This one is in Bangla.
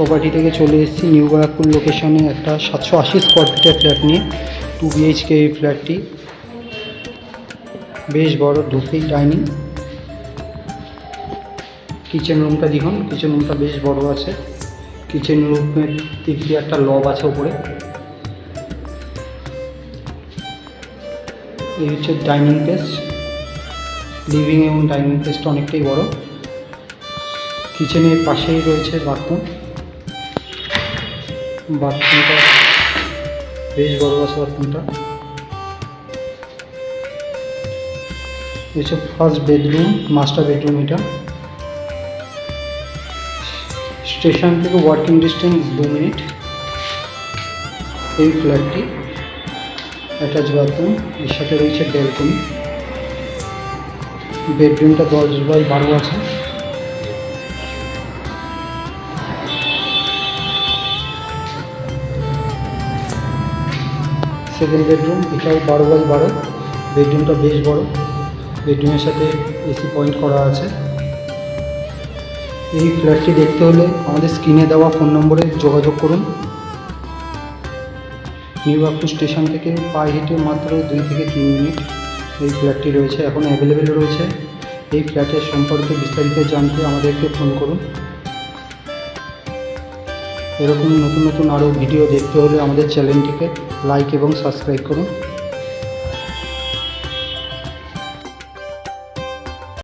প্রপার্টি থেকে চলে এসেছি নিউ ব্যারাকপুর লোকেশনে একটা সাতশো আশি স্কোয়ার ফিটের ফ্ল্যাট নিয়ে টু বিএইচকে এই ফ্ল্যাটটি বেশ বড় ঢুকেই ডাইনিং কিচেন রুমটা দেখুন কিচেন রুমটা বেশ বড় আছে। কিচেন রুমের দিয়ে একটা লব আছে উপরে। এই হচ্ছে ডাইনিং প্লেস লিভিং এবং ডাইনিং প্লেসটা অনেকটাই বড়। কিচেনের পাশেই রয়েছে বাথরুম বাথরুমটা বেশ বড় আছে বাথরুমটা হচ্ছে ফার্স্ট বেডরুম মাস্টার বেডরুম এটা। স্টেশন থেকে ওয়ার্কিং ডিস্টেন্স দু মিনিট এই ফ্ল্যাটটি অ্যাটাচ বাথরুম এর সাথে রয়েছে ব্যালকনি বেডরুমটা দশ বাই বারো আছে। সেকেন্ড বেডরুম এটাও বারো বাই বারো। বেডরুমটা বেশ বড়। বেডরুমের সাথে এসি পয়েন্ট করা আছে। এই ফ্ল্যাটটি দেখতে হলে আমাদের স্ক্রিনে দেওয়া ফোন নম্বরে যোগাযোগ করুন। নিউ বাগপুর স্টেশন থেকে পায়ে হেঁটে মাত্র দুই থেকে তিন মিনিট এই ফ্ল্যাটটি রয়েছে, এখন অ্যাভেলেবেল রয়েছে। এই ফ্ল্যাটের সম্পর্কে বিস্তারিত জানতে আমাদেরকে ফোন করুন। এরকম নতুন নতুন আরও ভিডিও দেখতে হলে আমাদের চ্যানেলটিকে লাইক এবং সাবস্ক্রাইব করুন।